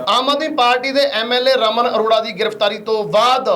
ਆਮ Aadmi party ਦੇ MLA Raman Arora ਦੀ ਗ੍ਰਿਫਤਾਰੀ ਤੋਂ ਬਾਅਦ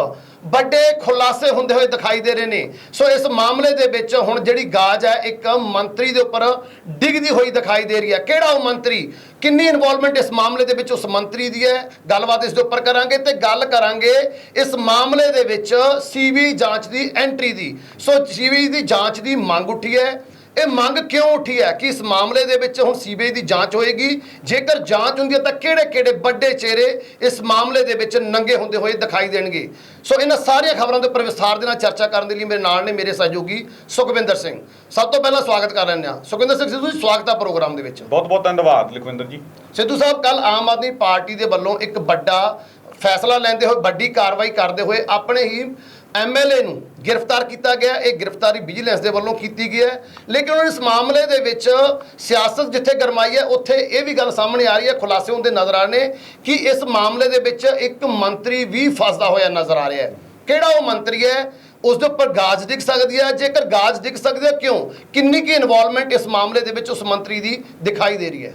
ਵੱਡੇ ਖੁਲਾਸੇ ਹੁੰਦੇ ਹੋਏ ਦਿਖਾਈ ਦੇ ਰਹੇ ਨੇ। ਸੋ ਇਸ ਮਾਮਲੇ ਦੇ ਵਿੱਚ ਹੁਣ ਜਿਹੜੀ ਗਾਜ ਹੈ, ਇੱਕ ਮੰਤਰੀ ਦੇ ਉੱਪਰ ਡਿੱਗਦੀ ਹੋਈ ਦਿਖਾਈ ਦੇ ਰਹੀ ਹੈ। ਕਿਹੜਾ ਉਹ ਮੰਤਰੀ? ਕਿੰਨੀ ਇਨਵੋਲਵਮੈਂਟ ਇਸ ਮਾਮਲੇ ਦੇ ਵਿੱਚ ਉਸ ਮੰਤਰੀ ਦੀ ਹੈ? ਗੱਲਬਾਤ ਇਸ ਦੇ ਉੱਪਰ ਕਰਾਂਗੇ ਤੇ ਗੱਲ ਕਰਾਂਗੇ ਇਸ ਮਾਮਲੇ ਦੇ ਵਿੱਚ ਸੀਬੀ ਜਾਂਚ ਦੀ ਐਂਟਰੀ ਦੀ। ਸੋ ਸੀਬੀ ਦੀ ਜਾਂਚ ਦੀ ਮੰਗ ਉੱਠੀ ਹੈ। ਇਹ ਮੰਗ ਕਿਉਂ ਉੱਠੀ ਹੈ ਕਿ ਇਸ ਮਾਮਲੇ ਦੇ ਵਿੱਚ ਹੁਣ ਸੀਬੀਆਈ ਦੀ ਜਾਂਚ ਹੋਏਗੀ? ਜੇਕਰ ਜਾਂਚ ਹੁੰਦੀ ਹੈ ਤਾਂ ਕਿਹੜੇ-ਕਿਹੜੇ ਵੱਡੇ ਚਿਹਰੇ ਇਸ ਮਾਮਲੇ ਦੇ ਵਿੱਚ ਨੰਗੇ ਹੁੰਦੇ ਹੋਏ ਦਿਖਾਈ ਦੇਣਗੇ? ਸੋ ਇਹਨਾਂ ਸਾਰੀਆਂ ਖਬਰਾਂ ਦੇ ਉੱਪਰ ਵਿਸਥਾਰ ਦੇ ਨਾਲ ਚਰਚਾ ਕਰਨ ਦੇ ਲਈ ਮੇਰੇ ਨਾਲ ਨੇ ਮੇਰੇ ਸਹਿਯੋਗੀ ਸੁਖਵਿੰਦਰ ਸਿੰਘ। ਸਭ ਤੋਂ ਪਹਿਲਾਂ ਸਵਾਗਤ ਕਰ ਲੈਂਦੇ ਹਾਂ। ਸੁਖਵਿੰਦਰ ਸਿੰਘ ਸਿੱਧੂ ਜੀ ਸਵਾਗਤ ਹੈ ਪ੍ਰੋਗਰਾਮ ਦੇ ਵਿੱਚ। ਬਹੁਤ ਬਹੁਤ ਧੰਨਵਾਦ ਲਖਵਿੰਦਰ ਜੀ। ਸਿੱਧੂ ਸਾਹਿਬ ਕੱਲ ਆਮ ਆਦਮੀ ਪਾਰਟੀ ਦੇ ਵੱਲੋਂ ਇੱਕ ਵੱਡਾ ਫੈਸਲਾ ਲੈਂਦੇ ਹੋਏ ਵੱਡੀ ਕਾਰਵਾਈ ਕਰਦੇ ਹੋਏ ਆਪਣੇ ਹੀ ਐਮਐਲਏ ਨੂੰ ਗ੍ਰਿਫਤਾਰ ਕੀਤਾ ਗਿਆ। ਇਹ ਗ੍ਰਿਫਤਾਰੀ ਵਿਜੀਲੈਂਸ ਦੇ ਵੱਲੋਂ ਕੀਤੀ ਗਈ ਹੈ। ਲੇਕਿਨ ਇਸ ਮਾਮਲੇ ਦੇ ਵਿੱਚ ਸਿਆਸਤ ਜਿੱਥੇ ਗਰਮਾਈ ਹੈ, ਉੱਥੇ ਇਹ ਵੀ ਗੱਲ ਸਾਹਮਣੇ ਆ ਰਹੀ ਹੈ, ਖੁਲਾਸੇ ਹੁੰਦੇ ਨਜ਼ਰ ਆ ਰਹੇ ਨੇ ਕਿ ਇਸ ਮਾਮਲੇ ਦੇ ਵਿੱਚ ਇੱਕ ਮੰਤਰੀ ਵੀ ਫਸਦਾ ਹੋਇਆ ਨਜ਼ਰ ਆ ਰਿਹਾ ਹੈ। ਕਿਹੜਾ ਉਹ ਮੰਤਰੀ ਹੈ? ਉਸ ਦੇ ਉੱਪਰ ਗਾਜ ਡਿੱਗ ਸਕਦੀ ਹੈ। ਜੇਕਰ ਗਾਜ ਡਿੱਗ ਸਕਦੀ ਹੈ, ਕਿਉਂ? ਕਿੰਨੀ ਕੀ ਇਨਵੋਲਵਮੈਂਟ ਇਸ ਮਾਮਲੇ ਦੇ ਵਿੱਚ ਉਸ ਮੰਤਰੀ ਦੀ ਦਿਖਾਈ ਦੇ ਰਹੀ ਹੈ?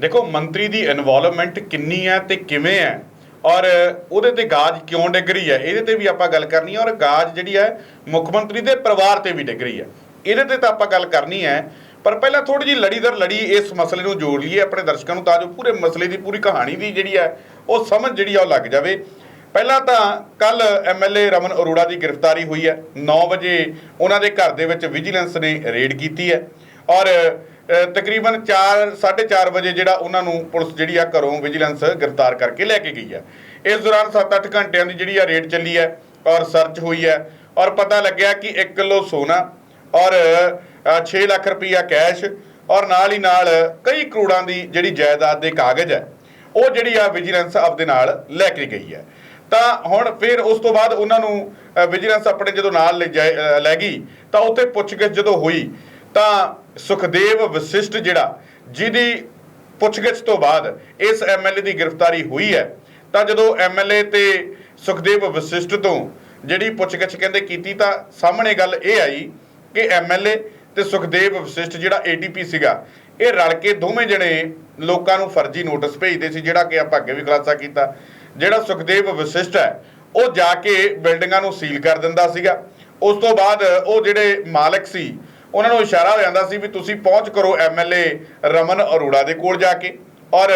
ਦੇਖੋ, ਮੰਤਰੀ ਦੀ ਇਨਵੋਲਵਮੈਂਟ ਕਿੰਨੀ ਹੈ ਤੇ ਕਿਵੇਂ ਹੈ? ਔਰ ਉਹਦੇ ਤੇ ਗਾਜ ਕਿਉਂ ਡਿੱਗ ਰਹੀ ਹੈ? ਇਹਦੇ ਤੇ ਵੀ ਆਪਾਂ ਗੱਲ ਕਰਨੀ ਹੈ ਔਰ ਗਾਜ ਜਿਹੜੀ ਹੈ, ਮੁੱਖ ਮੰਤਰੀ ਦੇ ਪਰਿਵਾਰ ਤੇ ਵੀ ਡਿੱਗ ਰਹੀ ਹੈ। ਇਹਦੇ ਤੇ ਤਾਂ ਆਪਾਂ ਗੱਲ ਕਰਨੀ ਹੈ, ਪਰ ਪਹਿਲਾਂ ਥੋੜੀ ਜਿਹੀ ਲੜੀ ਦਰ ਲੜੀ ਇਸ ਮਸਲੇ ਨੂੰ ਜੋੜ ਲਈਏ ਆਪਣੇ ਦਰਸ਼ਕਾਂ ਨੂੰ, ਤਾਂ ਜੋ ਪੂਰੇ ਮਸਲੇ ਦੀ ਪੂਰੀ ਕਹਾਣੀ ਦੀ ਜਿਹੜੀ ਹੈ, ਉਹ ਸਮਝ ਜਿਹੜੀ ਆ ਉਹ ਲੱਗ ਜਾਵੇ। ਪਹਿਲਾਂ ਤਾਂ ਕੱਲ ਐਮਐਲਏ ਰਮਨ ਅਰੋੜਾ ਦੀ ਗ੍ਰਿਫਤਾਰੀ ਹੋਈ ਹੈ। 9 ਵਜੇ ਉਹਨਾਂ ਦੇ ਘਰ ਦੇ ਵਿੱਚ ਵਿਜੀਲੈਂਸ ਨੇ ਰੇਡ ਕੀਤੀ ਹੈ। ਔਰ ਤਕਰੀਬਨ 4 4:30 ਵਜੇ ਜਿਹੜਾ ਉਹਨਾਂ ਨੂੰ ਪੁਲਿਸ ਜਿਹੜੀ ਆ ਘਰੋਂ ਵਿਜੀਲੈਂਸ ਗ੍ਰਿਫਤਾਰ ਕਰਕੇ ਲੈ ਕੇ ਗਈ ਹੈ। ਇਸ ਦੌਰਾਨ 7-8 ਘੰਟਿਆਂ ਦੀ ਜਿਹੜੀ ਆ ਰੇਡ ਚੱਲੀ ਹੈ ਔਰ ਸਰਚ ਹੋਈ ਹੈ ਔਰ ਪਤਾ ਲੱਗਿਆ ਕਿ 1 ਕਿਲੋ ਸੋਨਾ ਔਰ ਅ, 6 ਲੱਖ ਰੁਪਈਆ ਕੈਸ਼ ਔਰ ਨਾਲ ਹੀ ਨਾਲ ਕਈ ਕਰੋੜਾਂ ਦੀ ਜਿਹੜੀ ਜਾਇਦਾਦ ਦੇ ਕਾਗਜ਼ ਹੈ ਉਹ ਜਿਹੜੀ ਆ ਵਿਜੀਲੈਂਸ ਆਪਦੇ ਨਾਲ ਲੈ ਕੇ ਗਈ ਹੈ। ਤਾਂ ਹੁਣ ਫਿਰ ਉਸ ਤੋਂ ਬਾਅਦ ਉਹਨਾਂ ਨੂੰ ਵਿਜੀਲੈਂਸ ਆਪਣੇ ਜਦੋਂ ਨਾਲ ਲੈ ਜਾਏ- ਲੈ ਗਈ ਤਾਂ ਉੱਥੇ ਪੁੱਛਗਿੱਛ ਜਦੋਂ ਹੋਈ ਤਾਂ ਸੁਖਦੇਵ ਵਸਿਸ਼ਟ ਜਿਹੜਾ, ਜਿਹਦੀ ਪੁੱਛਗਿੱਛ ਤੋਂ ਬਾਅਦ ਇਸ ਐਮਐਲਏ ਦੀ ਗ੍ਰਿਫਤਾਰੀ ਹੋਈ ਹੈ, ਤਾਂ ਜਦੋਂ ਐਮਐਲਏ ਤੇ ਸੁਖਦੇਵ ਵਸਿਸ਼ਟ ਤੋਂ ਜਿਹੜੀ ਪੁੱਛਗਿੱਛ ਕਹਿੰਦੇ ਕੀਤੀ, ਤਾਂ ਸਾਹਮਣੇ ਗੱਲ ਇਹ ਆਈ ਕਿ ਐਮਐਲਏ ਤੇ ਸੁਖਦੇਵ ਵਸਿਸ਼ਟ ਜਿਹੜਾ ਏਡੀਪੀ ਸੀਗਾ, ਇਹ ਰਲ ਕੇ ਦੋਵੇਂ ਜਣੇ ਲੋਕਾਂ ਨੂੰ ਫਰਜ਼ੀ ਨੋਟਿਸ ਭੇਜਦੇ ਸੀ, ਜਿਹੜਾ ਕਿ ਆਪਾਂ ਅੱਗੇ ਵੀ ਖੁਲਾਸਾ ਕੀਤਾ। ਜਿਹੜਾ ਸੁਖਦੇਵ ਵਸਿਸ਼ਟ ਹੈ, ਉਹ ਜਾ ਕੇ ਬਿਲਡਿੰਗਾਂ ਨੂੰ ਸੀਲ ਕਰ ਦਿੰਦਾ ਸੀਗਾ। ਉਸ ਤੋਂ ਬਾਅਦ ਉਹ ਜਿਹੜੇ ਮਾਲਕ ਸੀ ਉਹਨਾਂ ਨੂੰ ਇਸ਼ਾਰਾ ਹੋ ਜਾਂਦਾ ਸੀ ਵੀ ਤੁਸੀਂ ਪਹੁੰਚ ਕਰੋ ਐਮਐਲਏ ਰਮਨ ਅਰੋੜਾ ਦੇ ਕੋਲ ਜਾ ਕੇ ਔਰ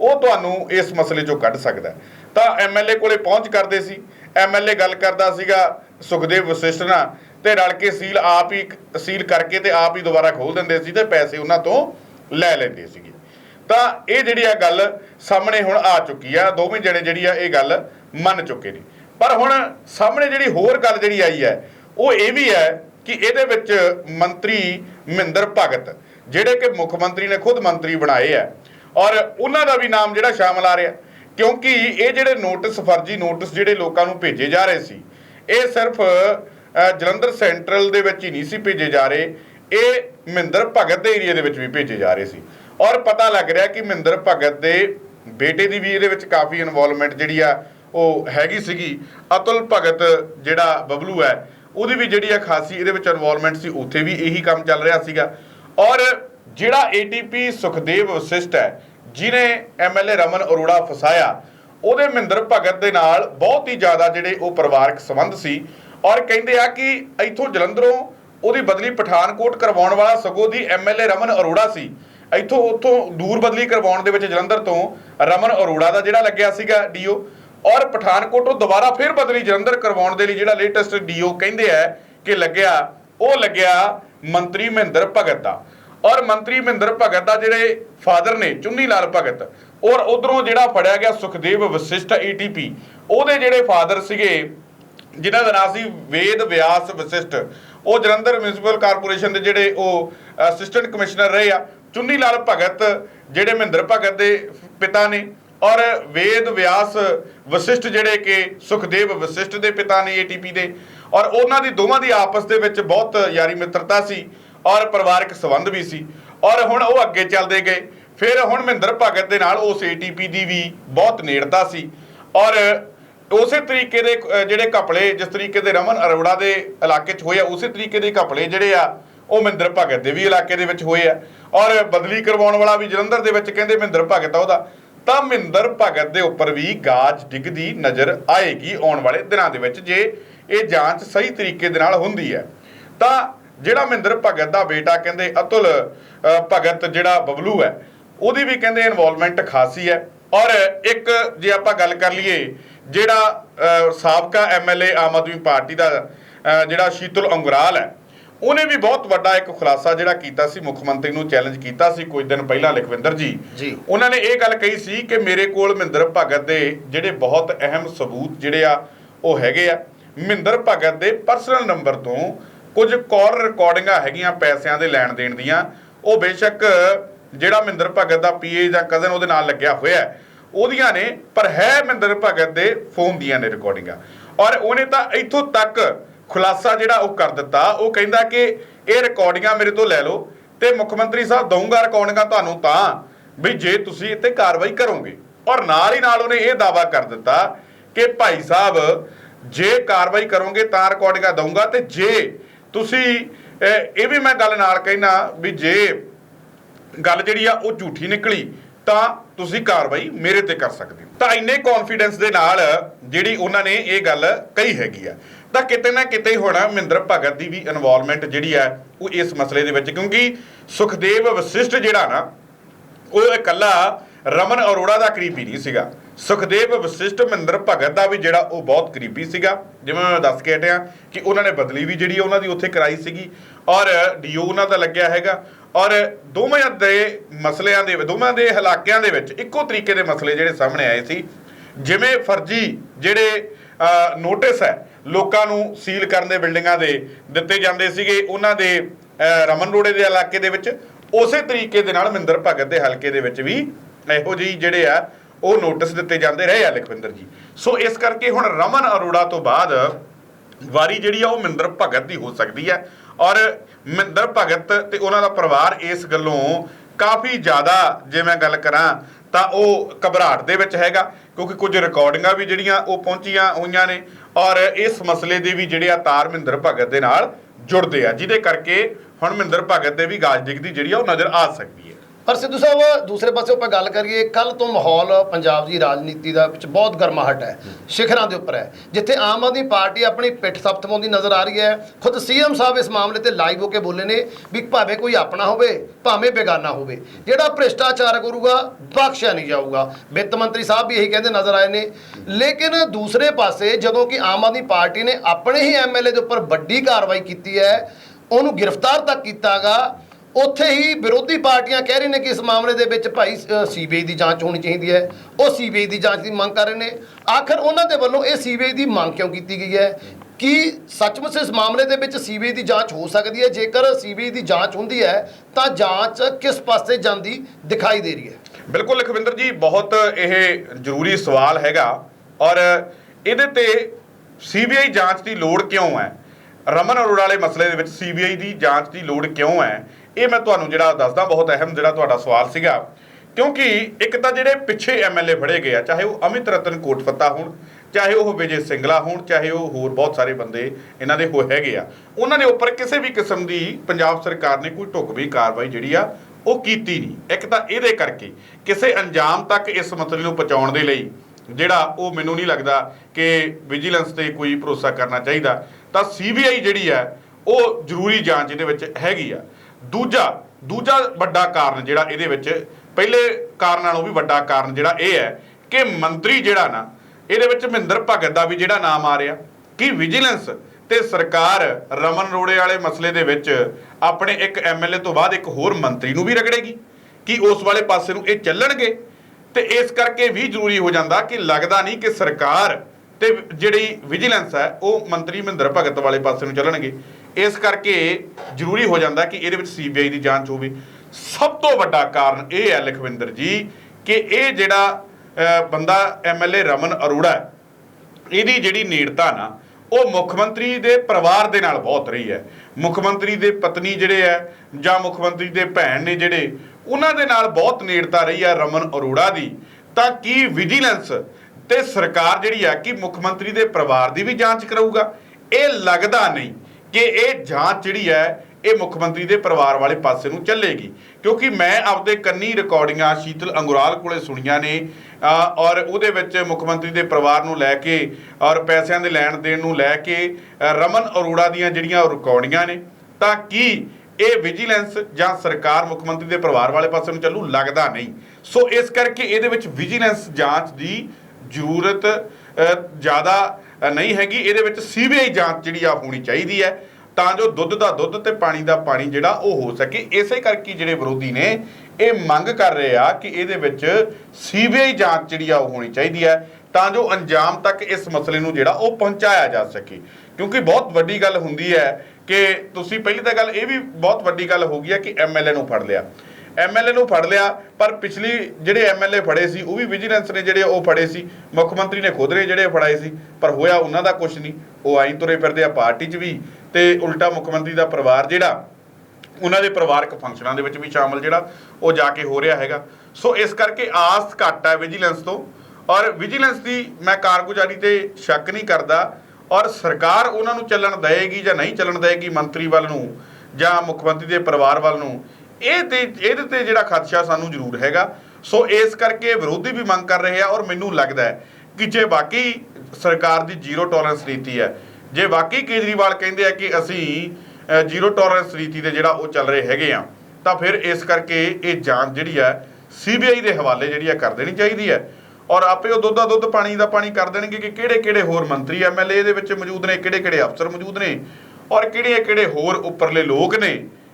ਉਹ ਤੁਹਾਨੂੰ ਇਸ ਮਸਲੇ ਚੋਂ ਕੱਢ ਸਕਦਾ ਹੈ। ਤਾਂ ਐਮਐਲਏ ਕੋਲੇ ਪਹੁੰਚ ਕਰਦੇ ਸੀ। ਐਮਐਲਏ ਗੱਲ ਕਰਦਾ ਸੀਗਾ ਸੁਖਦੇਵ ਵਸਿਸ਼ਠ ਨਾਲ ਤੇ ਰਲ ਕੇ ਸੀਲ ਆਪ ਹੀ ਸੀਲ ਕਰਕੇ ਤੇ ਆਪ ਹੀ ਦੁਬਾਰਾ ਖੋਲ ਦਿੰਦੇ ਸੀ ਤੇ ਪੈਸੇ ਉਹਨਾਂ ਤੋਂ ਲੈ ਲੈਂਦੇ ਸੀਗੇ। ਤਾਂ ਇਹ ਜਿਹੜੀ ਆ ਗੱਲ ਸਾਹਮਣੇ ਹੁਣ ਆ ਚੁੱਕੀ ਆ, ਦੋਵੇਂ ਜਣੇ ਜਿਹੜੀ ਆ ਇਹ ਗੱਲ ਮੰਨ ਚੁੱਕੇ ਨੇ। ਪਰ ਹੁਣ ਸਾਹਮਣੇ ਜਿਹੜੀ ਹੋਰ ਗੱਲ ਜਿਹੜੀ ਆਈ ਹੈ, ਉਹ ਇਹ ਵੀ ਹੈ ਕਿ ਇਹਦੇ ਵਿੱਚ ਮੰਤਰੀ ਮਹਿੰਦਰ ਭਗਤ, ਜਿਹੜੇ ਕਿ ਮੁੱਖ ਮੰਤਰੀ ਨੇ ਖੁਦ ਮੰਤਰੀ ਬਣਾਏ ਆ, ਔਰ ਉਹਨਾਂ ਦਾ ਵੀ ਨਾਮ ਜਿਹੜਾ ਸ਼ਾਮਲ ਆ ਰਿਹਾ, ਕਿਉਂਕਿ ਇਹ ਜਿਹੜੇ ਨੋਟਿਸ, ਫਰਜ਼ੀ ਨੋਟਿਸ ਜਿਹੜੇ ਲੋਕਾਂ ਨੂੰ ਭੇਜੇ ਜਾ ਰਹੇ ਸੀ, ਇਹ ਸਿਰਫ ਜਲੰਧਰ ਸੈਂਟਰਲ ਦੇ ਵਿੱਚ ਹੀ ਨਹੀਂ ਸੀ ਭੇਜੇ ਜਾ ਰਹੇ, ਇਹ ਮਹਿੰਦਰ ਭਗਤ ਦੇ ਏਰੀਆ ਦੇ ਵਿੱਚ ਵੀ ਭੇਜੇ ਜਾ ਰਹੇ ਸੀ। ਔਰ ਪਤਾ ਲੱਗ ਰਿਹਾ ਕਿ ਮਹਿੰਦਰ ਭਗਤ ਦੇ ਬੇਟੇ ਦੀ ਵੀ ਇਹਦੇ ਵਿੱਚ ਕਾਫੀ ਇਨਵੋਲਵਮੈਂਟ ਜਿਹੜੀ ਆ, ਉਹ ਹੈਗੀ ਸੀਗੀ। ਅਤੁਲ ਭਗਤ ਜਿਹੜਾ ਬਬਲੂ ਹੈ ਉਹਦੀ ਵੀ ਜਿਹੜੀ ਆ ਖਾਸੀ ਇਹਦੇ ਵਿੱਚ ਇਨਵੋਲਵਮੈਂਟ ਸੀ, ਉੱਥੇ ਵੀ ਇਹੀ ਕੰਮ ਚੱਲ ਰਿਹਾ ਸੀਗਾ। ਔਰ ਜਿਹੜਾ ਏਟੀਪੀ ਸੁਖਦੇਵ ਵਸਿਸ਼ਟ ਹੈ ਜਿਨੇ ਐਮਐਲਏ ਰਮਨ ਅਰੋੜਾ ਫਸਾਇਆ, ਉਹਦੇ ਮਹਿੰਦਰ ਭਗਤ ਦੇ ਨਾਲ ਬਹੁਤ ਹੀ ਜ਼ਿਆਦਾ ਜਿਹੜੇ ਉਹ ਪਰਿਵਾਰਕ ਸੰਬੰਧ ਸੀ। ਔਰ ਕਹਿੰਦੇ ਆ ਕਿ ਇੱਥੋਂ ਜਲੰਧਰੋਂ ਉਹਦੀ ਬਦਲੀ ਪਠਾਨਕੋਟ ਕਰਵਾਉਣ ਵਾਲਾ ਸਗੋਂ ਦੀ ਐਮਐਲਏ ਰਮਨ ਅਰੋੜਾ ਸੀ। ਇੱਥੋਂ ਉੱਥੋਂ ਦੂਰ ਬਦਲੀ ਕਰਵਾਉਣ ਦੇ ਵਿੱਚ ਜਲੰਧਰ ਤੋਂ ਰਮਨ ਅਰੋੜਾ ਦਾ ਜਿਹੜਾ ਲੱਗਿਆ ਸੀਗਾ ਡੀਓ। ਔਰ ਪਠਾਨਕੋਟ ਤੋਂ ਦੁਬਾਰਾ ਫਿਰ ਬਦਲੀ ਜਲੰਧਰ ਕਰਵਾਉਣ ਦੇ ਲਈ ਜਿਹੜਾ ਲੇਟੈਸਟ ਡੀਓ ਕਹਿੰਦੇ ਆ ਕਿ ਲੱਗਿਆ, ਉਹ ਲੱਗਿਆ ਮੰਤਰੀ ਮਹਿੰਦਰ ਭਗਤ ਦਾ। ਔਰ ਮੰਤਰੀ ਮਹਿੰਦਰ ਭਗਤ ਦਾ ਜਿਹੜੇ ਫਾਦਰ ਨੇ ਚੁੰਨੀ ਲਾਲ ਭਗਤ, ਔਰ ਉਧਰੋਂ ਜਿਹੜਾ ਫੜਿਆ ਗਿਆ ਸੁਖਦੇਵ ਵਸਿਸ਼ਟ ਈਟੀਪੀ ਉਹਦੇ ਜਿਹੜੇ ਫਾਦਰ ਸੀਗੇ, ਜਿਨ੍ਹਾਂ ਦਾ ਨਾਮ ਸੀ ਵੇਦ ਵਿਆਸ ਵਸਿਸ਼ਟ ਉਹ ਜਲੰਧਰ ਮਿਊਨਿਸਪਲ ਕਾਰਪੋਰੇਸ਼ਨ ਦੇ ਜਿਹੜੇ ਉਹ ਅਸਿਸਟੈਂਟ ਕਮਿਸ਼ਨਰ ਰਹੇ ਆ। ਚੁੰਨੀ ਲਾਲ ਭਗਤ, ਜਿਹੜੇ ਮਹਿੰਦਰ ਭਗਤ ਦੇ ਪਿਤਾ ਨੇ ਔਰ ਵੇਦ ਵਿਆਸ ਵਸਿਸ਼ਟ ਜਿਹੜੇ ਕਿ ਸੁਖਦੇਵ ਵਸਿਸ਼ਟ ਦੇ ਪਿਤਾ ਨੇ ਏਟੀਪੀ ਦੇ, ਔਰ ਉਹਨਾਂ ਦੀ ਦੋਵਾਂ ਦੀ ਆਪਸ ਦੇ ਵਿੱਚ ਬਹੁਤ ਯਾਰੀ ਮਿੱਤਰਤਾ ਸੀ ਔਰ ਪਰਿਵਾਰਕ ਸੰਬੰਧ ਵੀ ਸੀ। ਔਰ ਹੁਣ ਉਹ ਅੱਗੇ ਚੱਲਦੇ ਗਏ। ਫਿਰ ਹੁਣ ਮਹਿੰਦਰ ਭਗਤ ਦੇ ਨਾਲ ਉਸ ਏਟੀਪੀ ਦੀ ਵੀ ਬਹੁਤ ਨੇੜਤਾ ਸੀ। ਔਰ ਉਸੇ ਤਰੀਕੇ ਦੇ ਜਿਹੜੇ ਘਪਲੇ ਜਿਸ ਤਰੀਕੇ ਦੇ ਰਮਨ ਅਰੋੜਾ ਦੇ ਇਲਾਕੇ 'ਚ ਹੋਏ ਆ, ਉਸੇ ਤਰੀਕੇ ਦੇ ਘਪਲੇ ਜਿਹੜੇ ਆ, ਉਹ ਮਹਿੰਦਰ ਭਗਤ ਦੇ ਵੀ ਇਲਾਕੇ ਦੇ ਵਿੱਚ ਹੋਏ ਆ। ਔਰ ਬਦਲੀ ਕਰਵਾਉਣ ਵਾਲਾ ਵੀ ਜਲੰਧਰ ਦੇ ਵਿੱਚ ਕਹਿੰਦੇ ਮਹਿੰਦਰ ਭਗਤ ਆ ਉਹਦਾ। ਤਾਂ ਮਹਿੰਦਰ ਭਗਤ ਦੇ ਉੱਪਰ ਵੀ ਗਾਜ ਡਿੱਗਦੀ ਨਜ਼ਰ ਆਏਗੀ ਆਉਣ ਵਾਲੇ ਦਿਨਾਂ ਦੇ ਵਿੱਚ ਜੇ ਇਹ ਜਾਂਚ ਸਹੀ ਤਰੀਕੇ ਦੇ ਨਾਲ ਹੁੰਦੀ ਹੈ। ਤਾਂ ਜਿਹੜਾ ਮਹਿੰਦਰ ਭਗਤ ਦਾ ਬੇਟਾ ਕਹਿੰਦੇ ਅਤੁਲ ਭਗਤ ਜਿਹੜਾ ਬਬਲੂ ਹੈ ਉਹਦੀ ਵੀ ਕਹਿੰਦੇ ਇਨਵੋਲਵਮੈਂਟ ਖਾਸੀ ਹੈ। ਔਰ ਇੱਕ ਜੇ ਆਪਾਂ ਗੱਲ ਕਰ ਲਈਏ ਜਿਹੜਾ ਅ, ਸਾਬਕਾ ਐਮਐਲਏ ਆਮ ਆਦਮੀ ਪਾਰਟੀ ਦਾ ਜਿਹੜਾ ਸ਼ੀਤਲ ਅੰਗਰਾਲ ਹੈ ਉਹਨੇ ਵੀ ਬਹੁਤ ਵੱਡਾ ਇੱਕ ਖੁਲਾਸਾ ਜਿਹੜਾ ਕੀਤਾ ਸੀ ਮੁੱਖ ਮੰਤਰੀ ਨੂੰ ਚੈਲੰਜ ਕੀਤਾ ਸੀ ਕੁਝ ਦਿਨ ਪਹਿਲਾਂ ਲਖਵਿੰਦਰ ਜੀ। ਉਹਨਾਂ ਨੇ ਇਹ ਗੱਲ ਕਹੀ ਸੀ ਕਿ ਮੇਰੇ ਕੋਲ ਮਹਿੰਦਰ ਭਗਤ ਦੇ ਜਿਹੜੇ ਬਹੁਤ ਅਹਿਮ ਸਬੂਤ ਜਿਹੜੇ ਆ ਉਹ ਹੈਗੇ ਆ। ਮਹਿੰਦਰ ਭਗਤ ਦੇ ਪਰਸਨਲ ਨੰਬਰ ਤੋਂ ਕੁਝ ਕਾਲ ਰਿਕਾਰਡਿੰਗਾਂ ਹੈਗੀਆਂ ਪੈਸਿਆਂ ਦੇ ਲੈਣ ਦੇਣ ਦੀਆਂ। ਉਹ ਬੇਸ਼ੱਕ ਜਿਹੜਾ ਮਹਿੰਦਰ ਭਗਤ ਦਾ ਪੀਏ ਜਾਂ ਕਜ਼ਨ ਉਹਦੇ ਨਾਲ ਲੱਗਿਆ ਹੋਇਆ ਉਹਦੀਆਂ ਨੇ ਪਰ ਹੈ ਮਹਿੰਦਰ ਭਗਤ ਦੇ ਫੋਨ ਦੀਆਂ ਨੇ ਰਿਕਾਰਡਿੰਗਾਂ ਔਰ ਉਹਨੇ ਤਾਂ ਇੱਥੋਂ ਤੱਕ ਖੁਲਾਸਾ ਜਿਹੜਾ ਉਹ ਕਰ ਦਿੱਤਾ, ਉਹ ਕਹਿੰਦਾ ਕਿ ਇਹ ਰਿਕਾਰਡਿੰਗਾਂ ਮੇਰੇ ਤੋਂ ਲੈ ਲਓ ਤੇ ਮੁੱਖ ਮੰਤਰੀ ਸਾਹਿਬ ਦਊਂਗਾ ਰਿਕਾਰਡਿੰਗਾਂ ਤੁਹਾਨੂੰ ਤਾਂ ਵੀ ਜੇ ਤੁਸੀਂ ਇੱਥੇ ਕਾਰਵਾਈ ਕਰੋਗੇ। ਔਰ ਨਾਲ ਹੀ ਨਾਲ ਉਹਨੇ ਇਹ ਦਾਵਾ ਕਰ ਦਿੱਤਾ ਕਿ ਭਾਈ ਸਾਹਿਬ, ਜੇ ਕਾਰਵਾਈ ਕਰੋਗੇ ਤਾਂ ਰਿਕਾਰਡਿੰਗਾਂ ਦਊਂਗਾ ਤੇ ਜੇ ਤੁਸੀਂ ਇਹ ਵੀ ਮੈਂ ਗੱਲ ਨਾਲ ਕਹਿਣਾ ਵੀ ਜੇ ਗੱਲ ਜਿਹੜੀ ਆ ਉਹ ਝੂਠੀ ਨਿਕਲੀ, ਤਾਂ ਤੁਸੀਂ ਕਾਰਵਾਈ ਮੇਰੇ ਤੇ ਕਰ ਸਕਦੇ ਹੋ। ਤਾਂ ਇੰਨੇ ਕੌਨਫੀਡੈਂਸ ਦੇ ਨਾਲ ਜਿਹੜੀ ਉਹਨਾਂ ਨੇ ਇਹ ਗੱਲ ਕਹੀ ਹੈਗੀ ਆ। ਤਾਂ ਕਿਤੇ ਨਾ ਕਿਤੇ ਹੁਣ ਮਹਿੰਦਰ ਭਗਤ ਦੀ ਵੀ ਇਨਵੋਲਵਮੈਂਟ ਜਿਹੜੀ ਹੈ ਉਹ ਇਸ ਮਸਲੇ ਦੇ ਵਿੱਚ, ਕਿਉਂਕਿ ਸੁਖਦੇਵ ਵਸਿਸ਼ਟ ਜਿਹੜਾ ਨਾ, ਉਹ ਇਕੱਲਾ ਰਮਨ ਅਰੋੜਾ ਦਾ ਕਰੀਬੀ ਨਹੀਂ ਸੀਗਾ। ਸੁਖਦੇਵ ਵਸਿਸ਼ਟ ਮਹਿੰਦਰ ਭਗਤ ਦਾ ਵੀ ਜਿਹੜਾ ਉਹ ਬਹੁਤ ਕਰੀਬੀ ਸੀਗਾ। ਜਿਵੇਂ ਮੈਂ ਦੱਸ ਕੇ ਹਟਿਆ ਕਿ ਉਹਨਾਂ ਨੇ ਬਦਲੀ ਵੀ ਜਿਹੜੀ ਉਹਨਾਂ ਦੀ ਉੱਥੇ ਕਰਾਈ ਸੀਗੀ ਔਰ ਡੀਓ ਉਹਨਾਂ ਦਾ ਲੱਗਿਆ ਹੈਗਾ। ਔਰ ਦੋਵਾਂ ਦੇ ਮਸਲਿਆਂ ਦੇ, ਦੋਵਾਂ ਦੇ ਹਲਾਕਿਆਂ ਦੇ ਵਿੱਚ ਇੱਕੋ ਤਰੀਕੇ ਦੇ ਮਸਲੇ ਜਿਹੜੇ ਸਾਹਮਣੇ ਆਏ ਸੀ। ਜਿਵੇਂ ਫਰਜ਼ੀ ਜਿਹੜੇ ਨੋਟਿਸ ਹੈ। ਲੋਕਾਂ ਨੂੰ ਸੀਲ ਕਰਨ ਦੇ ਬਿਲਡਿੰਗਾਂ ਦੇ ਦਿੱਤੇ ਜਾਂਦੇ ਸੀਗੇ। ਉਹਨਾਂ ਦੇ ਅ, ਰਮਨ ਰੋੜੇ ਦੇ ਇਲਾਕੇ ਦੇ ਵਿੱਚ। ਉਸੇ ਤਰੀਕੇ ਦੇ ਨਾਲ ਮਿੰਦਰ ਭਗਤ ਦੇ ਹਲਕੇ ਦੇ ਵਿੱਚ ਵੀ ਇਹੋ ਜਿਹੀ ਜਿਹੜੇ ਆ ਉਹ ਨੋਟਿਸ ਦਿੱਤੇ ਜਾਂਦੇ ਰਹੇ ਆ ਲਖਵਿੰਦਰ ਜੀ। ਸੋ ਇਸ ਕਰਕੇ ਹੁਣ ਰਮਨ ਅਰੋੜਾ ਤੋਂ ਬਾਅਦ ਵਾਰੀ ਜਿਹੜੀ ਆ ਉਹ ਮਹਿੰਦਰ ਭਗਤ ਦੀ ਹੋ ਸਕਦੀ ਹੈ। ਔਰ ਮਹਿੰਦਰ ਭਗਤ ਤੇ ਉਹਨਾਂ ਦਾ ਪਰਿਵਾਰ ਇਸ ਗੱਲੋਂ ਕਾਫੀ ਜ਼ਿਆਦਾ ਜੇ ਮੈਂ ਗੱਲ ਕਰਾਂ ਤਾਂ ਉਹ ਘਬਰਾਹਟ ਦੇ ਵਿੱਚ ਹੈਗਾ। ਕਿਉਂਕਿ ਕੁਝ ਰਿਕਾਰਡਿੰਗਾਂ ਵੀ ਜਿਹੜੀਆਂ ਉਹ ਪਹੁੰਚੀਆਂ ਹੋਈਆਂ ਨੇ ਔਰ ਇਸ ਮਸਲੇ ਦੇ ਵੀ ਜਿਹੜੇ ਆ ਤਾਰ ਮਹਿੰਦਰ ਭਗਤ ਦੇ ਨਾਲ ਜੁੜਦੇ ਆ। ਜਿਹਦੇ ਕਰਕੇ ਹੁਣ ਮਹਿੰਦਰ ਭਗਤ ਦੇ ਵੀ ਗਾਜ ਡਿੱਗਦੀ ਜਿਹੜੀ ਆ ਉਹ ਨਜ਼ਰ ਆ ਸਕਦੀ ਪਰ ਸਿੱਧੂ ਸਾਹਿਬ, ਦੂਸਰੇ ਪਾਸੇ ਆਪਾਂ ਗੱਲ ਕਰੀਏ ਕੱਲ ਤੋਂ ਮਾਹੌਲ ਪੰਜਾਬ ਦੀ ਰਾਜਨੀਤੀ ਦਾ ਵਿੱਚ ਬਹੁਤ ਗਰਮਾਹਟ ਹੈ, ਸਿਖਰਾਂ ਦੇ ਉੱਪਰ ਹੈ। ਜਿੱਥੇ ਆਮ ਆਦਮੀ ਪਾਰਟੀ ਆਪਣੀ ਪਿੱਠ ਥਪਥਪਾਉਂਦੀ ਨਜ਼ਰ ਆ ਰਹੀ ਹੈ, ਖੁਦ ਸੀਐਮ ਸਾਹਿਬ ਇਸ ਮਾਮਲੇ ਤੇ ਲਾਈਵ ਹੋ ਕੇ ਬੋਲੇ ਨੇ ਵੀ ਭਾਵੇਂ ਕੋਈ ਆਪਣਾ ਹੋਵੇ, ਭਾਵੇਂ ਬੇਗਾਨਾ ਹੋਵੇ, ਜਿਹੜਾ ਭ੍ਰਿਸ਼ਟਾਚਾਰ ਕਰੂਗਾ, ਬਖਸ਼ਿਆ ਨਹੀਂ ਜਾਊਗਾ। ਵਿੱਤ ਮੰਤਰੀ ਸਾਹਿਬ ਵੀ ਇਹੀ ਕਹਿੰਦੇ ਨਜ਼ਰ ਆਏ ਨੇ। ਲੇਕਿਨ ਦੂਸਰੇ ਪਾਸੇ ਜਦੋਂ ਕਿ ਆਮ ਆਦਮੀ ਪਾਰਟੀ ਨੇ ਆਪਣੇ ਹੀ ਐਮਐਲਏ ਦੇ ਉੱਪਰ ਵੱਡੀ ਕਾਰਵਾਈ ਕੀਤੀ ਹੈ, ਉਹਨੂੰ ਗ੍ਰਿਫਤਾਰ ਤੱਕ ਕੀਤਾਗਾ ਉੱਥੇ ਹੀ ਵਿਰੋਧੀ ਪਾਰਟੀਆਂ ਕਹਿ ਰਹੇ ਨੇ ਕਿ ਇਸ ਮਾਮਲੇ ਦੇ ਵਿੱਚ ਭਾਈ ਸੀਬੀਆਈ ਦੀ ਜਾਂਚ ਹੋਣੀ ਚਾਹੀਦੀ ਹੈ। ਉਹ ਸੀਬੀਆਈ ਦੀ ਜਾਂਚ ਦੀ ਮੰਗ ਕਰ ਰਹੇ ਨੇ। ਆਖਰ ਉਹਨਾਂ ਦੇ ਵੱਲੋਂ ਇਹ ਸੀਬੀਆਈ ਦੀ ਮੰਗ ਕਿਉਂ ਕੀਤੀ ਗਈ ਹੈ? ਕਿ ਸੱਚਮੁੱਚ ਇਸ ਮਾਮਲੇ ਦੇ ਵਿੱਚ ਸੀਬੀਆਈ ਦੀ ਜਾਂਚ ਹੋ ਸਕਦੀ ਹੈ? ਜੇਕਰ ਸੀਬੀਆਈ ਦੀ ਜਾਂਚ ਹੁੰਦੀ ਹੈ, ਤਾਂ ਜਾਂਚ ਕਿਸ ਪਾਸੇ ਜਾਂਦੀ ਦਿਖਾਈ ਦੇ ਰਹੀ ਹੈ? ਬਿਲਕੁਲ ਲਖਵਿੰਦਰ ਜੀ, ਬਹੁਤ ਇਹ ਜ਼ਰੂਰੀ ਸਵਾਲ ਹੈਗਾ ਔਰ ਇਹਦੇ ਤੇ ਸੀਬੀਆਈ ਜਾਂਚ ਦੀ ਲੋੜ ਕਿਉਂ ਹੈ? ਰਮਨ ਅਰੋੜਾ ਵਾਲੇ ਮਸਲੇ ਦੇ ਵਿੱਚ ਸੀਬੀਆਈ ਦੀ ਜਾਂਚ ਦੀ ਲੋੜ ਕਿਉਂ ਹੈ? ਇਹ ਮੈਂ ਤੁਹਾਨੂੰ ਜਿਹੜਾ ਦੱਸਦਾ, ਬਹੁਤ ਅਹਿਮ ਜਿਹੜਾ ਤੁਹਾਡਾ ਸਵਾਲ ਸੀਗਾ। ਕਿਉਂਕਿ ਇੱਕ ਤਾਂ ਜਿਹੜੇ ਪਿੱਛੇ ਐਮਐਲਏ ਫੜੇ ਗਏ ਆ, ਚਾਹੇ ਉਹ ਅਮਿਤ ਰਤਨ ਕੋਟਫੱਤਾ ਹੋਣ, ਚਾਹੇ ਉਹ ਵਿਜੇ ਸਿੰਗਲਾ ਹੋਣ, ਚਾਹੇ ਉਹ ਹੋਰ ਬਹੁਤ ਸਾਰੇ ਬੰਦੇ ਇਹਨਾਂ ਦੇ ਹੋ ਹੈਗੇ ਆ, ਉਹਨਾਂ ਦੇ ਉੱਪਰ ਕਿਸੇ ਵੀ ਕਿਸਮ ਦੀ ਪੰਜਾਬ ਸਰਕਾਰ ਨੇ ਕੋਈ ਢੁਕਵੀਂ ਕਾਰਵਾਈ ਜਿਹੜੀ ਆ, ਉਹ ਕੀਤੀ ਨਹੀਂ। ਇੱਕ ਤਾਂ ਇਹਦੇ ਕਰਕੇ ਕਿਸੇ ਅੰਜਾਮ ਤੱਕ ਇਸ ਮਸਲੇ ਨੂੰ ਪਹੁੰਚਾਉਣ ਦੇ ਲਈ ਜਿਹੜਾ ਉਹ ਮੈਨੂੰ ਨਹੀਂ ਲੱਗਦਾ ਕਿ ਵਿਜੀਲੈਂਸ ਤੇ ਕੋਈ ਭਰੋਸਾ ਕਰਨਾ ਚਾਹੀਦਾ, ਤਾਂ ਸੀਬੀਆਈ ਜਿਹੜੀ ਆ, ਉਹ ਜ਼ਰੂਰੀ ਜਾਂਚ ਇਹਦੇ ਵਿੱਚ ਹੈਗੀ ਆ। ਦੂਜਾ ਦੂਜਾ ਵੱਡਾ ਕਾਰਨ ਜਿਹੜਾ ਇਹਦੇ ਵਿੱਚ, ਪਹਿਲੇ ਕਾਰਨ ਨਾਲੋਂ ਵੀ ਵੱਡਾ ਕਾਰਨ ਜਿਹੜਾ ਇਹ ਹੈ ਕਿ ਮੰਤਰੀ ਜਿਹੜਾ ਨਾ, ਇਹਦੇ ਵਿੱਚ ਮਹਿੰਦਰ ਭਗਤ ਦਾ ਵੀ ਜਿਹੜਾ ਨਾਮ ਆ ਰਿਹਾ, ਕਿ ਵਿਜੀਲੈਂਸ ਤੇ ਸਰਕਾਰ ਰਮਨ ਰੋੜੇ ਵਾਲੇ ਮਸਲੇ ਦੇ ਵਿੱਚ ਆਪਣੇ ਇੱਕ ਐਮਐਲਏ ਤੋਂ ਬਾਅਦ ਇੱਕ ਹੋਰ ਮੰਤਰੀ ਨੂੰ ਵੀ ਰਗੜੇਗੀ, ਕਿ ਉਸ ਵਾਲੇ ਪਾਸੇ ਨੂੰ ਇਹ ਚੱਲਣਗੇ, ਤੇ ਇਸ ਕਰਕੇ ਵੀ ਜ਼ਰੂਰੀ ਹੋ ਜਾਂਦਾ ਕਿ ਲੱਗਦਾ ਨਹੀਂ ਕਿ ਸਰਕਾਰ ਤੇ ਜਿਹੜੀ ਵਿਜੀਲੈਂਸ ਹੈ ਉਹ ਮੰਤਰੀ ਮਹਿੰਦਰ ਭਗਤ ਵਾਲੇ ਪਾਸੇ ਨੂੰ ਚੱਲਣਗੇ। ਇਸ ਕਰਕੇ ਜ਼ਰੂਰੀ ਹੋ ਜਾਂਦਾ ਕਿ ਇਹਦੇ ਵਿੱਚ ਸੀਬੀਆਈ ਦੀ ਜਾਂਚ ਹੋਵੇ। ਸਭ ਤੋਂ ਵੱਡਾ ਕਾਰਨ ਇਹ ਹੈ ਲਖਵਿੰਦਰ ਜੀ ਕਿ ਇਹ ਜਿਹੜਾ ਅਹ, ਬੰਦਾ ਐਮਐਲਏ ਰਮਨ ਅਰੋੜਾ ਇਹਦੀ ਜਿਹੜੀ ਨੇੜਤਾ ਨਾ ਉਹ ਮੁੱਖ ਮੰਤਰੀ ਦੇ ਪਰਿਵਾਰ ਦੇ ਨਾਲ ਬਹੁਤ ਰਹੀ ਹੈ। ਮੁੱਖ ਮੰਤਰੀ ਦੇ ਪਤਨੀ ਜਿਹੜੇ ਹੈ ਜਾਂ ਮੁੱਖ ਮੰਤਰੀ ਦੇ ਭੈਣ ਨੇ ਜਿਹੜੇ ਉਹਨਾਂ ਦੇ ਨਾਲ ਬਹੁਤ ਨੇੜਤਾ ਰਹੀ ਹੈ ਰਮਨ ਅਰੋੜਾ ਦੀ। ਤਾਂ ਕੀ ਵਿਜੀਲੈਂਸ ਤੇ ਸਰਕਾਰ ਜਿਹੜੀ ਹੈ ਕਿ ਮੁੱਖ ਮੰਤਰੀ ਦੇ ਪਰਿਵਾਰ ਦੀ ਵੀ ਜਾਂਚ ਕਰਾਊਗਾ। ਇਹ ਲੱਗਦਾ ਨਹੀਂ ਕਿ ਇਹ ਜਾਂਚ ਜਿਹੜੀ ਹੈ, ਇਹ ਮੁੱਖ ਮੰਤਰੀ ਦੇ ਪਰਿਵਾਰ ਵਾਲੇ ਪਾਸੇ ਨੂੰ ਚੱਲੇਗੀ। ਕਿਉਂਕਿ ਮੈਂ ਆਪਦੇ ਕੰਨੀ ਰਿਕਾਰਡਿੰਗਾਂ ਸ਼ੀਤਲ ਅੰਗੁਰਾਲ ਕੋਲੇ ਸੁਣੀਆਂ ਨੇ ਔਰ ਉਹਦੇ ਵਿੱਚ ਮੁੱਖ ਮੰਤਰੀ ਦੇ ਪਰਿਵਾਰ ਨੂੰ ਲੈ ਕੇ ਔਰ ਪੈਸਿਆਂ ਦੇ ਲੈਣ ਦੇਣ ਨੂੰ ਲੈ ਕੇ ਰਮਨ ਅਰੋੜਾ ਦੀਆਂ ਜਿਹੜੀਆਂ ਰਿਕਾਰਡਿੰਗਾਂ ਨੇ, ਤਾਂ ਕੀ ਇਹ ਵਿਜੀਲੈਂਸ ਜਾਂ ਸਰਕਾਰ ਮੁੱਖ ਮੰਤਰੀ ਦੇ ਪਰਿਵਾਰ ਵਾਲੇ ਪਾਸੇ ਨੂੰ ਚੱਲੂ? ਲੱਗਦਾ ਨਹੀਂ। ਸੋ ਇਸ ਕਰਕੇ ਇਹਦੇ ਵਿੱਚ ਵਿਜੀਲੈਂਸ ਜਾਂਚ ਦੀ ਜ਼ਰੂਰਤ ਜ਼ਿਆਦਾ ਨਹੀਂ ਹੈਗੀ, ਇਹਦੇ ਵਿੱਚ ਸੀਬੀਆਈ ਜਾਂਚ ਜਿਹੜੀ ਆ ਹੋਣੀ ਚਾਹੀਦੀ ਹੈ, ਤਾਂ ਜੋ ਦੁੱਧ ਦਾ ਦੁੱਧ ਤੇ ਪਾਣੀ ਦਾ ਪਾਣੀ ਜਿਹੜਾ ਉਹ ਹੋ ਸਕੇ। ਇਸੇ ਕਰਕੇ ਜਿਹੜੇ ਵਿਰੋਧੀ ਨੇ, ਇਹ ਮੰਗ ਕਰ ਰਹੇ ਆ ਕਿ ਇਹਦੇ ਵਿੱਚ ਸੀਬੀਆਈ ਜਾਂਚ ਜਿਹੜੀ ਆ ਉਹ ਹੋਣੀ ਚਾਹੀਦੀ ਹੈ, ਤਾਂ ਜੋ ਅੰਜਾਮ ਤੱਕ ਇਸ ਮਸਲੇ ਨੂੰ ਜਿਹੜਾ ਉਹ ਪਹੁੰਚਾਇਆ ਜਾ ਸਕੇ। ਕਿਉਂਕਿ ਬਹੁਤ ਵੱਡੀ ਗੱਲ ਹੁੰਦੀ ਹੈ ਕਿ ਤੁਸੀਂ ਪਹਿਲੀ ਤਾਂ ਗੱਲ ਇਹ ਵੀ ਬਹੁਤ ਵੱਡੀ ਗੱਲ ਹੋ ਗਈ ਹੈ ਕਿ ਐਮਐਲਏ ਨੂੰ ਫੜ ਲਿਆ। ਐਮਐਲਏ ਨੂੰ ਫੜ ਲਿਆ, ਪਰ ਪਿਛਲੀ ਜਿਹੜੇ ਐਮਐਲਏ ਫੜੇ ਸੀ, ਉਹ ਵੀ ਵਿਜੀਲੈਂਸ ਨੇ ਜਿਹੜੇ ਉਹ ਫੜੇ ਸੀ, ਮੁੱਖ ਮੰਤਰੀ ਨੇ ਖੁਦ ਨੇ ਜਿਹੜੇ ਫੜਾਏ ਸੀ, ਪਰ ਹੋਇਆ ਉਹਨਾਂ ਦਾ ਕੁਝ ਨਹੀਂ, ਉਹ ਆਈ ਤੁਰੇ ਫਿਰਦੇ ਆ ਪਾਰਟੀ 'ਚ ਵੀ, ਤੇ ਉਲਟਾ ਮੁੱਖ ਮੰਤਰੀ ਦਾ ਪਰਿਵਾਰ ਜਿਹੜਾ, ਉਹਨਾਂ ਦੇ ਪਰਿਵਾਰਕ ਫੰਕਸ਼ਨਾਂ ਦੇ ਵਿੱਚ ਵੀ ਸ਼ਾਮਲ ਜਿਹੜਾ, ਉਹ ਜਾ ਕੇ ਹੋ ਰਿਹਾ ਹੈਗਾ। ਸੋ ਇਸ ਕਰਕੇ ਆਸ ਘੱਟ ਹੈ ਵਿਜੀਲੈਂਸ ਤੋਂ, ਔਰ ਵਿਜੀਲੈਂਸ ਦੀ ਮੈਂ ਕਾਰਗੁਜ਼ਾਰੀ ਤੇ ਸ਼ੱਕ ਨਹੀਂ ਕਰਦਾ, ਔਰ ਸਰਕਾਰ ਉਹਨਾਂ ਨੂੰ ਚੱਲਣ ਦੇਏਗੀ ਜਾਂ ਨਹੀਂ ਚੱਲਣ ਦੇਏਗੀ ਮੰਤਰੀ ਵੱਲ ਨੂੰ, ਜਾਂ ਮੁੱਖ ਮੰਤਰੀ ਦੇ ਪਰਿਵਾਰ ਵੱਲ ਨੂੰ ਇਹ ਤੇ ਇਹਦੇ ਤੇ ਜਿਹੜਾ ਖਦਸ਼ਾ ਸਾਨੂੰ ਜ਼ਰੂਰ ਹੈਗਾ। ਸੋ ਇਸ ਕਰਕੇ ਵਿਰੋਧੀ ਵੀ ਮੰਗ ਕਰ ਰਹੇ ਆ ਔਰ ਮੈਨੂੰ ਲੱਗਦਾ ਹੈ ਕਿ ਜੇ ਵਾਕਈ ਸਰਕਾਰ ਦੀ ਜ਼ੀਰੋ ਟੋਲਰੈਂਸ ਨੀਤੀ ਹੈ, ਜੇ ਵਾਕਈ ਕੇਜਰੀਵਾਲ ਕਹਿੰਦੇ ਆ ਕਿ ਅਸੀਂ ਜ਼ੀਰੋ ਟੋਲਰੈਂਸ ਨੀਤੀ ਦੇ ਜਿਹੜਾ ਉਹ ਚੱਲ ਰਹੇ ਹੈਗੇ ਆ, ਤਾਂ ਫਿਰ ਇਸ ਕਰਕੇ ਇਹ ਜਾਂਚ ਜਿਹੜੀ ਹੈ ਸੀਬੀਆਈ ਦੇ ਹਵਾਲੇ ਜਿਹੜੀ ਆ ਕਰ ਦੇਣੀ ਚਾਹੀਦੀ ਹੈ। ਔਰ ਆਪੇ ਉਹ ਦੁੱਧ ਦਾ ਦੁੱਧ, ਪਾਣੀ ਦਾ ਪਾਣੀ ਕਰ ਦੇਣਗੇ ਕਿ ਕਿਹੜੇ ਕਿਹੜੇ ਹੋਰ ਮੰਤਰੀ ਐਮਐਲਏ ਦੇ ਵਿੱਚ ਮੌਜੂਦ ਨੇ ਕਿਹੜੇ ਕਿਹੜੇ ਅਫਸਰ ਮੌਜੂਦ ਨੇ ਔਰ ਕਿਹੜੇ ਕਿਹੜੇ ਹੋਰ ਉੱਪਰਲੇ ਲੋਕ ਨੇ।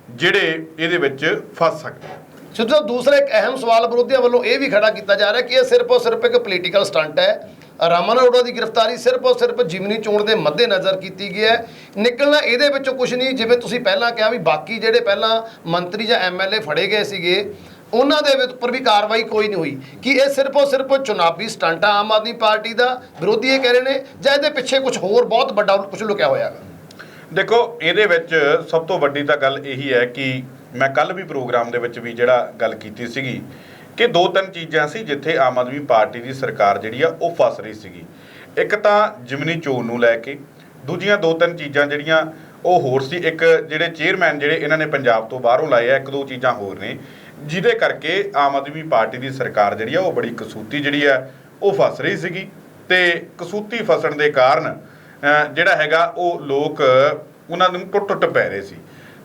ਜਿਹੜੇ ਇਹਦੇ ਵਿੱਚ ਫਸ ਸਕਦੇ ਸਿੱਧਾ ਦੂਸਰਾ ਇੱਕ ਅਹਿਮ ਸਵਾਲ ਵਿਰੋਧੀਆਂ ਵੱਲੋਂ ਇਹ ਵੀ ਖੜਾ ਕੀਤਾ ਜਾ ਰਿਹਾ ਕਿ ਇਹ ਸਿਰਫ ਔਰ ਸਿਰਫ ਇੱਕ ਪੋਲੀਟੀਕਲ ਸਟੰਟ ਹੈ। ਰਾਮਨ ਅਰੋੜਾ ਦੀ ਗ੍ਰਿਫਤਾਰੀ ਸਿਰਫ ਔਰ ਸਿਰਫ ਜਿਮਨੀ ਚੋਣ ਦੇ ਮੱਦੇਨਜ਼ਰ ਕੀਤੀ ਗਈ ਹੈ। ਨਿਕਲਣਾ ਇਹਦੇ ਵਿੱਚੋਂ ਕੁਝ ਨਹੀਂ, ਜਿਵੇਂ ਤੁਸੀਂ ਪਹਿਲਾਂ ਕਿਹਾ ਵੀ ਬਾਕੀ ਜਿਹੜੇ ਪਹਿਲਾਂ ਮੰਤਰੀ ਜਾਂ ਐਮਐਲਏ ਫੜੇ ਗਏ ਸੀਗੇ, ਉਹਨਾਂ ਦੇ ਉੱਪਰ ਵੀ ਕਾਰਵਾਈ ਕੋਈ ਨਹੀਂ ਹੋਈ। ਕਿ ਇਹ ਸਿਰਫ ਔਰ ਸਿਰਫ ਚੁਣਾਵੀ ਸਟੰਟ ਆ ਆਮ ਆਦਮੀ ਪਾਰਟੀ ਦਾ? ਵਿਰੋਧੀ ਇਹ ਕਹਿ ਰਹੇ ਨੇ, ਜਾਂ ਇਹਦੇ ਪਿੱਛੇ ਕੁਝ ਹੋਰ ਬਹੁਤ ਵੱਡਾ ਕੁਝ ਲੁਕਿਆ ਹੋਇਆ ਹੈ ਦੇਖੋ, ਇਹਦੇ ਵਿੱਚ ਸਭ ਤੋਂ ਵੱਡੀ ਤਾਂ ਗੱਲ ਇਹੀ ਹੈ ਕਿ ਮੈਂ ਕੱਲ ਵੀ ਪ੍ਰੋਗਰਾਮ ਦੇ ਵਿੱਚ ਵੀ ਜਿਹੜਾ ਗੱਲ ਕੀਤੀ ਸੀਗੀ ਕਿ ਦੋ ਤਿੰਨ ਚੀਜ਼ਾਂ ਸੀ ਜਿੱਥੇ ਆਮ ਆਦਮੀ ਪਾਰਟੀ ਦੀ ਸਰਕਾਰ ਜਿਹੜੀ ਆ ਉਹ ਫਸ ਰਹੀ ਸੀਗੀ। ਇੱਕ ਤਾਂ ਜਿਮਨੀ ਚੋਣ ਨੂੰ ਲੈ ਕੇ, ਦੂਜੀਆਂ ਦੋ ਤਿੰਨ ਚੀਜ਼ਾਂ ਜਿਹੜੀਆਂ ਉਹ ਹੋਰ ਸੀ। ਇੱਕ ਜਿਹੜੇ ਚੇਅਰਮੈਨ ਜਿਹੜੇ ਇਹਨਾਂ ਨੇ ਪੰਜਾਬ ਤੋਂ ਬਾਹਰੋਂ ਲਾਏ ਆ, ਇੱਕ ਦੋ ਚੀਜ਼ਾਂ ਹੋਰ ਨੇ, ਜਿਹਦੇ ਕਰਕੇ ਆਮ ਆਦਮੀ ਪਾਰਟੀ ਦੀ ਸਰਕਾਰ ਜਿਹੜੀ ਆ ਉਹ ਬੜੀ ਕਸੂਤੀ ਜਿਹੜੀ ਆ ਉਹ ਫਸ ਰਹੀ ਸੀਗੀ ਤੇ ਕਸੂਤੀ ਫਸਣ ਦੇ ਕਾਰਨ ਜਿਹੜਾ ਹੈਗਾ, ਉਹ ਲੋਕ ਉਹਨਾਂ ਨੂੰ ਟੁੱਟ ਟੁੱਟ ਪੈ ਰਹੇ ਸੀ।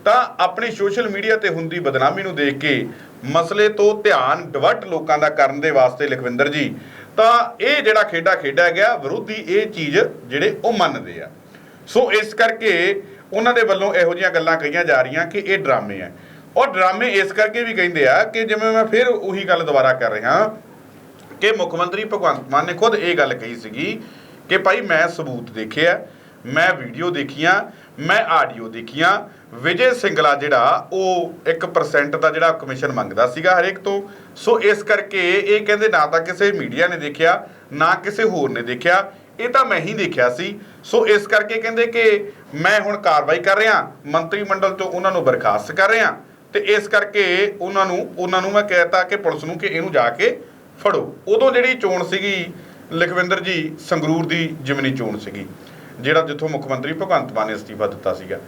ਤਾਂ ਆਪਣੀ ਸੋਸ਼ਲ ਮੀਡੀਆ ਤੇ ਹੁੰਦੀ ਬਦਨਾਮੀ ਨੂੰ ਦੇਖ ਕੇ ਮਸਲੇ ਤੋਂ ਧਿਆਨ ਡਿਵਰਟ ਲੋਕਾਂ ਦਾ ਕਰਨ ਦੇ ਵਾਸਤੇ ਲਖਵਿੰਦਰ ਜੀ, ਤਾਂ ਇਹ ਜਿਹੜਾ ਖੇਡਾ ਖੇਡਿਆ ਗਿਆ, ਵਿਰੋਧੀ ਇਹ ਚੀਜ਼ ਜਿਹੜੇ ਉਹ ਮੰਨਦੇ ਆ। ਸੋ ਇਸ ਕਰਕੇ ਉਹਨਾਂ ਦੇ ਵੱਲੋਂ ਇਹੋ ਜਿਹੀਆਂ ਗੱਲਾਂ ਕਹੀਆਂ ਜਾ ਰਹੀਆਂ ਕਿ ਇਹ ਡਰਾਮੇ ਆ। ਔਰ ਡਰਾਮੇ ਇਸ ਕਰਕੇ ਵੀ ਕਹਿੰਦੇ ਆ ਕਿ ਜਿਵੇਂ ਮੈਂ ਫਿਰ ਉਹੀ ਗੱਲ ਦੁਬਾਰਾ ਕਰ ਰਿਹਾ ਕਿ ਮੁੱਖ ਮੰਤਰੀ ਭਗਵੰਤ ਮਾਨ ਨੇ ਖੁਦ ਇਹ ਗੱਲ ਕਹੀ ਸੀਗੀ ਕਿ ਭਾਈ ਮੈਂ ਸਬੂਤ ਦੇਖਿਆ, ਮੈਂ ਵੀਡੀਓ ਦੇਖੀਆਂ, ਮੈਂ ਆਡੀਓ ਦੇਖੀਆਂ। ਵਿਜੇ ਸਿੰਗਲਾ ਜਿਹੜਾ, ਉਹ 1% ਦਾ ਜਿਹੜਾ ਕਮਿਸ਼ਨ ਮੰਗਦਾ ਸੀਗਾ ਹਰੇਕ ਤੋਂ। ਸੋ ਇਸ ਕਰਕੇ ਇਹ ਕਹਿੰਦੇ ਨਾ ਤਾਂ ਕਿਸੇ ਮੀਡੀਆ ਨੇ ਦੇਖਿਆ, ਨਾ ਕਿਸੇ ਹੋਰ ਨੇ ਦੇਖਿਆ। ਇਹ ਤਾਂ ਮੈਂ ਹੀ ਦੇਖਿਆ ਸੀ। ਸੋ ਇਸ ਕਰਕੇ ਕਹਿੰਦੇ ਕਿ ਮੈਂ ਹੁਣ ਕਾਰਵਾਈ ਕਰ ਰਿਹਾ, ਮੰਤਰੀ ਮੰਡਲ ਤੋਂ ਉਹਨਾਂ ਨੂੰ ਬਰਖਾਸਤ ਕਰ ਰਿਹਾ। ਤੇ ਇਸ ਕਰਕੇ ਉਹਨਾਂ ਨੂੰ ਉਹਨਾਂ ਨੂੰ ਮੈਂ ਕਹਿਤਾ ਕਿ ਪੁਲਿਸ ਨੂੰ ਕਿ ਇਹਨੂੰ ਜਾ ਕੇ ਫੜੋ। ਉਦੋਂ ਜਿਹੜੀ ਚੋਣ ਸੀਗੀ ਲਖਵਿੰਦਰ ਜੀ ਸੰਗਰੂਰ ਦੀ ਜਿਮਨੀ ਚੋਣ ਸੀਗੀ, ਜਿਹੜਾ ਜਿੱਥੋਂ ਮੁੱਖ ਮੰਤਰੀ ਭਗਵੰਤ ਮਾਨ ਨੇ ਅਸਤੀਫਾ ਦਿੱਤਾ ਸੀਗਾ।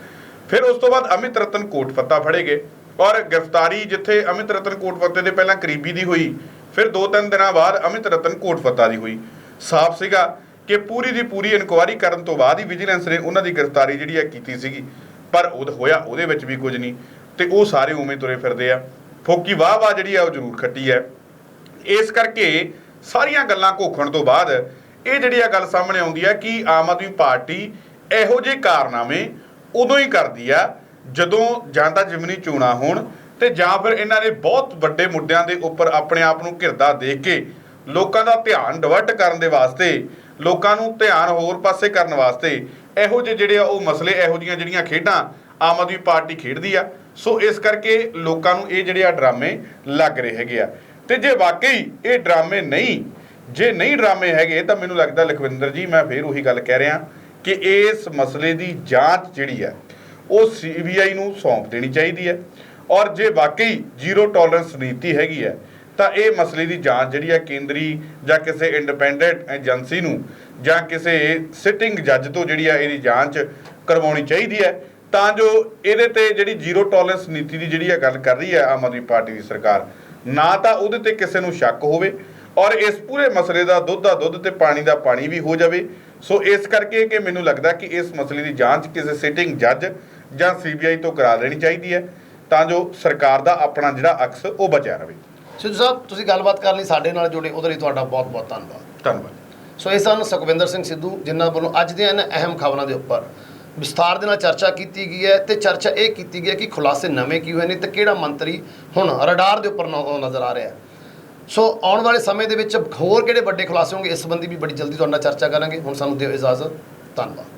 ਫਿਰ ਉਸ ਤੋਂ ਬਾਅਦ ਅਮਿਤ ਰਤਨ ਕੋਟਫੱਤਾ ਫੜੇ ਗਏ ਔਰ ਗ੍ਰਿਫਤਾਰੀ ਜਿੱਥੇ ਅਮਿਤ ਰਤਨ ਕੋਟਫੱਤੇ ਦੇ ਪਹਿਲਾਂ ਕਰੀਬੀ ਦੀ ਹੋਈ, ਫਿਰ ਦੋ ਤਿੰਨ ਦਿਨਾਂ ਬਾਅਦ ਅਮਿਤ ਰਤਨ ਕੋਟਫੱਤਾ ਦੀ ਹੋਈ। ਸਾਫ਼ ਸੀਗਾ ਕਿ ਪੂਰੀ ਦੀ ਪੂਰੀ ਇਨਕੁਆਇਰੀ ਕਰਨ ਤੋਂ ਬਾਅਦ ਹੀ ਵਿਜੀਲੈਂਸ ਨੇ ਉਹਨਾਂ ਦੀ ਗ੍ਰਿਫਤਾਰੀ ਜਿਹੜੀ ਹੈ ਕੀਤੀ ਸੀਗੀ, ਪਰ ਉਹ ਹੋਇਆ, ਉਹਦੇ ਵਿੱਚ ਵੀ ਕੁਝ ਨਹੀਂ ਤੇ ਉਹ ਸਾਰੇ ਉਵੇਂ ਤੁਰੇ ਫਿਰਦੇ ਆ। ਫੋਕੀ ਵਾਹ ਵਾਹ ਜਿਹੜੀ ਆ ਉਹ ਜ਼ਰੂਰ ਖੱਟੀ ਹੈ। ਇਸ ਕਰਕੇ ਸਾਰੀਆਂ ਗੱਲਾਂ ਘੋਖਣ ਤੋਂ ਬਾਅਦ ਇਹ ਜਿਹੜੀ ਆ ਗੱਲ ਸਾਹਮਣੇ ਆਉਂਦੀ ਹੈ ਕਿ ਆਮ ਆਦਮੀ ਪਾਰਟੀ ਇਹੋ ਜਿਹੇ ਕਾਰਨਾਮੇ ਉਦੋਂ ਹੀ ਕਰਦੀ ਆ ਜਦੋਂ ਜਾਂ ਤਾਂ ਜਿਮਨੀ ਚੋਣਾਂ ਹੋਣ ਤੇ ਜਾਂ ਫਿਰ ਇਹਨਾਂ ਨੇ ਬਹੁਤ ਵੱਡੇ ਮੁੱਦਿਆਂ ਦੇ ਉੱਪਰ ਆਪਣੇ ਆਪ ਨੂੰ ਘਿਰਦਾ ਦੇਖ ਕੇ ਲੋਕਾਂ ਦਾ ਧਿਆਨ ਡਿਵਰਟ ਕਰਨ ਦੇ ਵਾਸਤੇ, ਲੋਕਾਂ ਨੂੰ ਧਿਆਨ ਹੋਰ ਪਾਸੇ ਕਰਨ ਵਾਸਤੇ ਇਹੋ ਜਿਹੇ ਜਿਹੜੇ ਆ ਉਹ ਮਸਲੇ, ਇਹੋ ਜਿਹੀਆਂ ਜਿਹੜੀਆਂ ਖੇਡਾਂ ਆਮ ਆਦਮੀ ਪਾਰਟੀ ਖੇਡਦੀ ਆ। ਸੋ ਇਸ ਕਰਕੇ ਲੋਕਾਂ ਨੂੰ ਇਹ ਜਿਹੜੇ ਆ ਡਰਾਮੇ ਲੱਗ ਰਹੇ ਹੈਗੇ ਆ। ਤੇ ਜੇ ਵਾਕਈ ਇਹ ਡਰਾਮੇ ਨਹੀਂ, ਜੇ ਨਹੀਂ ਡਰਾਮੇ ਹੈਗੇ ਤਾਂ ਮੈਨੂੰ ਲੱਗਦਾ ਲਖਵਿੰਦਰ ਜੀ, ਮੈਂ ਫੇਰ ਉਹੀ ਗੱਲ ਕਹਿ ਰਿਹਾ ਕਿ ਇਸ ਮਸਲੇ ਦੀ ਜਾਂਚ ਜਿਹੜੀ ਹੈ, ਉਹ ਸੀਬੀਆਈ ਨੂੰ ਸੌਂਪ ਦੇਣੀ ਚਾਹੀਦੀ ਹੈ। ਔਰ ਜੇ ਵਾਕਈ ਜ਼ੀਰੋ ਟੋਲਰੈਂਸ ਨੀਤੀ ਹੈਗੀ ਹੈ, ਤਾਂ ਇਹ ਮਸਲੇ ਦੀ ਜਾਂਚ ਜਿਹੜੀ ਹੈ ਕੇਂਦਰੀ ਜਾਂ ਕਿਸੇ ਇੰਡੀਪੈਂਡੈਂਟ ਏਜੰਸੀ ਨੂੰ ਜਾਂ ਕਿਸੇ ਸਿਟਿੰਗ ਜੱਜ ਤੋਂ ਜਿਹੜੀ ਹੈ ਇਹਦੀ ਜਾਂਚ ਕਰਵਾਉਣੀ ਚਾਹੀਦੀ ਹੈ, ਤਾਂ ਜੋ ਇਹਦੇ ਤੇ ਜਿਹੜੀ ਜ਼ੀਰੋ ਟੋਲਰੈਂਸ ਨੀਤੀ ਦੀ ਜਿਹੜੀ ਇਹ ਗੱਲ ਕਰ ਰਹੀ ਹੈ ਆਮ ਆਦਮੀ ਪਾਰਟੀ ਦੀ ਸਰਕਾਰ ਨਾ ਤਾਂ ਉਹਦੇ ਤੇ ਕਿਸੇ ਨੂੰ ਸ਼ੱਕ ਹੋਵੇ ਔਰ ਇਸ ਪੂਰੇ ਮਸਲੇ ਦਾ ਦੁੱਧ ਦਾ ਦੁੱਧ ਤੇ ਪਾਣੀ ਦਾ ਪਾਣੀ ਵੀ ਹੋ ਜਾਵੇ। ਸੋ ਇਸ ਕਰਕੇ ਕਿ ਮੈਨੂੰ ਲੱਗਦਾ ਕਿ ਇਸ ਮਸਲੇ ਦੀ ਜਾਂਚ ਕਿਸੇ ਸਿਟਿੰਗ ਜੱਜ ਜਾਂ ਸੀਬੀਆਈ ਤੋਂ ਕਰਾ ਲੈਣੀ ਚਾਹੀਦੀ ਹੈ ਤਾਂ ਜੋ ਸਰਕਾਰ ਦਾ ਆਪਣਾ ਜਿਹੜਾ ਅਕਸ ਉਹ ਬਚਿਆ ਰਹੇ। ਸਿੱਧੂ ਸਾਹਿਬ ਤੁਸੀਂ ਗੱਲਬਾਤ ਕਰਨ ਲਈ ਸਾਡੇ ਨਾਲ ਜੁੜੇ ਉਹਦੇ ਲਈ ਤੁਹਾਡਾ ਬਹੁਤ ਬਹੁਤ ਧੰਨਵਾਦ। ਧੰਨਵਾਦ। ਸੋ ਇਹ ਸਨ ਸੁਖਵਿੰਦਰ ਸਿੰਘ ਸਿੱਧੂ ਜਿਨ੍ਹਾਂ ਵੱਲੋਂ ਅੱਜ ਦੀਆਂ ਇਹਨਾਂ ਅਹਿਮ ਖਬਰਾਂ ਦੇ ਉੱਪਰ ਵਿਸਥਾਰ ਦੇ ਨਾਲ ਚਰਚਾ ਕੀਤੀ ਗਈ ਹੈ ਤੇ ਚਰਚਾ ਇਹ ਕੀਤੀ ਗਈ ਹੈ ਕਿ ਖੁਲਾਸੇ ਨਵੇਂ ਕੀ ਹੋਏ ਨੇ ਤੇ ਕਿਹੜਾ ਮੰਤਰੀ ਹੁਣ ਰਡਾਰ ਦੇ ਉੱਪਰ ਨਜ਼ਰ ਆ ਰਿਹਾ ਸੋ ਆਉਣ ਵਾਲੇ ਸਮੇਂ ਦੇ ਵਿੱਚ ਹੋਰ ਕਿਹੜੇ ਵੱਡੇ ਖੁਲਾਸੇ ਹੋਣਗੇ ਇਸ ਸੰਬੰਧੀ ਵੀ ਬੜੀ ਜਲਦੀ ਤੁਹਾਡੇ ਨਾਲ ਚਰਚਾ ਕਰਾਂਗੇ। ਹੁਣ ਸਾਨੂੰ ਦਿਓ ਇਜਾਜ਼ਤ। ਧੰਨਵਾਦ।